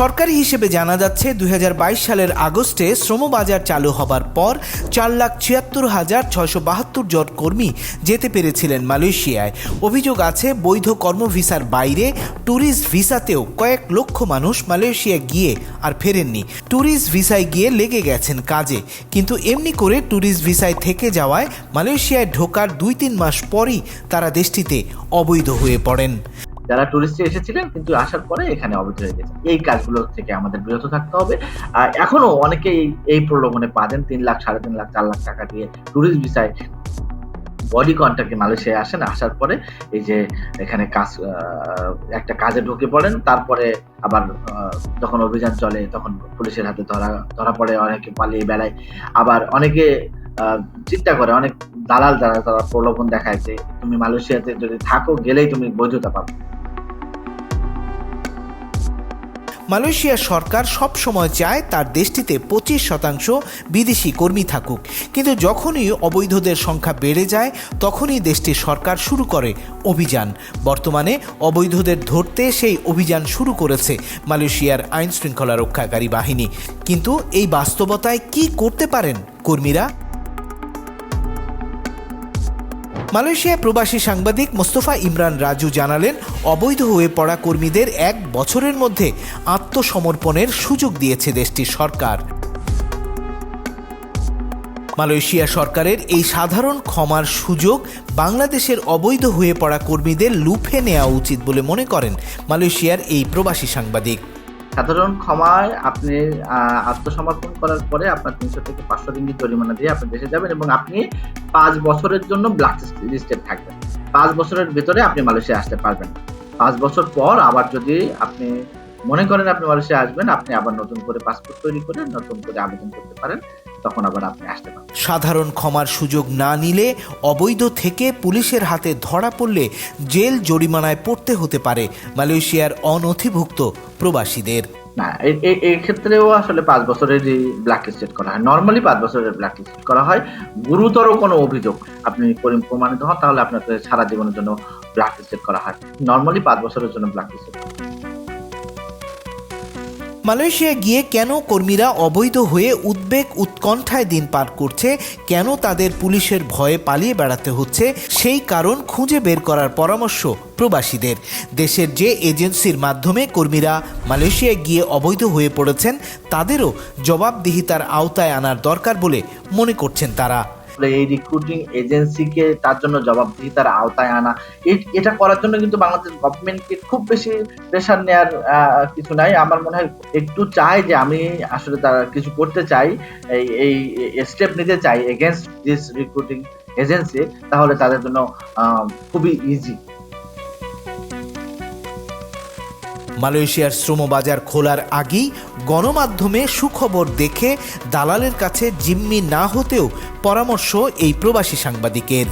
সরকারি হিসেবে জানা যাচ্ছে, দুই হাজার বাইশ সালের আগস্টে শ্রমবাজার চালু হবার পর চার লাখ ছিয়াত্তর হাজার ছয়শো বাহাত্তর জন কর্মী যেতে পেরেছিলেন মালয়েশিয়ায়। অভিযোগ আছে, বৈধ কর্ম ভিসার বাইরে ট্যুরিস্ট ভিসাতেও কয়েক লক্ষ মানুষ মালয়েশিয়া গিয়ে আর ফেরেননি। ট্যুরিস্ট ভিসায় গিয়ে লেগে গেছেন কাজে, কিন্তু এমনি করে ট্যুরিস্ট ভিসায় থেকে যাওয়ায় মালয়েশিয়ায় ঢোকার দুই তিন মাস পরই তারা দেশটিতে অবৈধ হয়ে পড়েন। যারা টুরিস্টে এসেছিলেন, কিন্তু আসার পরে এখানে অবৈধ হয়ে গেছে এই কাজগুলো থেকে আমাদের বিরত থাকতে হবে। আর এখনও অনেকে এই প্রলোভনে পাবেন তিন লাখ, সাড়ে তিন লাখ, চার লাখ টাকা দিয়ে টুরিস্ট ভিসায় বডি কন্ট্রাক্টে মালয়েশিয়ায় আসেন। আসার পরে এই যে এখানে কাজ একটা কাজে ঢুকে পড়েন। তারপরে আবার যখন অভিযান চলে, তখন পুলিশের হাতে ধরা ধরা পড়ে, অনেকে পালিয়ে বেড়ায়। আবার অনেকে চিন্তা করে, অনেক দালাল যারা, তারা প্রলোভন দেখায় যে, তুমি মালয়েশিয়াতে যদি থাকো, গেলেই তুমি বৈধতা পাবে। মালয়েশিয়া সরকার সব সময় চায় তার দেশটিতে পঁচিশ শতাংশ বিদেশি কর্মী থাকুক। কিন্তু যখনই অবৈধদের সংখ্যা বেড়ে যায়, তখনই দেশটির সরকার শুরু করে অভিযান। বর্তমানে অবৈধদের ধরতে সেই অভিযান শুরু করেছে মালয়েশিয়ার আইন শৃঙ্খলা রক্ষাকারী বাহিনী। কিন্তু এই বাস্তবতায় কি করতে পারেন কর্মীরা? মালয়েশিয়ায় প্রবাসী সাংবাদিক মোস্তফা ইমরান রাজু জানালেন, অবৈধ হয়ে পড়া কর্মীদের এক বছরের মধ্যে আত্মসমর্পণের সুযোগ দিয়েছে দেশটির সরকার। মালয়েশিয়া সরকারের এই সাধারণ ক্ষমার সুযোগ বাংলাদেশের অবৈধ হয়ে পড়া কর্মীদের লুফে নেওয়া উচিত বলে মনে করেন মালয়েশিয়ার এই প্রবাসী সাংবাদিক। সাধারণ ক্ষমায় আপনি আত্মসমর্পণ করার পরে আপনার তিনশো থেকে পাঁচশো দিন জরিমানা দিয়ে আপনি দেশে যাবেন এবং আপনি পাঁচ বছরের জন্য ব্ল্যাক লিস্টেড থাকবেন। পাঁচ বছরের ভিতরে আপনি মালয়েশিয়া আসতে পারবেন। পাঁচ বছর পর আবার যদি আপনি মনে করেন আপনি মালয়েশিয়া আসবেন, আপনি আবার নতুন করে পাসপোর্ট তৈরি করে নতুন করে আবেদন করতে পারেন। তখন আবার আপনি আসতে পারেন সাধারণ ক্ষমার সুযোগ না নিলে অবৈধ থেকে পুলিশের হাতে ধরা পড়লে জেল জরিমানায় পড়তে হতে পারে মালয়েশিয়ার অনথিভুক্ত প্রবাসীদের। না এই ক্ষেত্রেও আসলে পাঁচ বছরেরই ব্ল্যাক লিস্টেড করা হয়। নর্মালি পাঁচ বছরের ব্ল্যাক লিস্টেড করা হয়। গুরুতর কোনো অভিযোগ আপনি পরি- প্রমাণিত হন তাহলে আপনাকে সারা জীবনের জন্য ব্ল্যাক লিস্টেড করা হয়। নর্মালি পাঁচ বছরের জন্য ব্ল্যাক লিস্টেড মালয়েশিয়া গিয়ে কেন কর্মীরা অবৈধ হয়ে উদ্বেগ উৎকণ্ঠায় দিন পার করছে? কেন তাদের পুলিশের ভয়ে পালিয়ে বেড়াতে হচ্ছে? সেই কারণ খুঁজে বের করার পরামর্শ প্রবাসীদের। দেশের যে এজেন্সির মাধ্যমে কর্মীরা মালয়েশিয়ায় গিয়ে অবৈধ হয়ে পড়েছেন, তাদেরও জবাবদিহিতার আওতায় আনার দরকার বলে মনে করছেন তারা। আসলে এই রিক্রুটিং এজেন্সিকে তার জন্য জবাবদিহিতার আওতায় আনা। এটা করার জন্য কিন্তু বাংলাদেশ গভর্নমেন্টকে খুব বেশি প্রেশার নেওয়ার কিছু নাই। আমার মনে হয় একটু চাই যে আমি আসলে তারা কিছু করতে চাই, এই স্টেপ নিতে চাই এগেনস্ট দিস রিক্রুটিং এজেন্সি তাহলে তাদের জন্য খুবই ইজি মালয়েশিয়ার শ্রম বাজার খোলার আগেই গণমাধ্যমে সুখবর দেখে দালালের কাছে জিম্মি না হতেও পরামর্শ এই প্রবাসী সাংবাদিকের।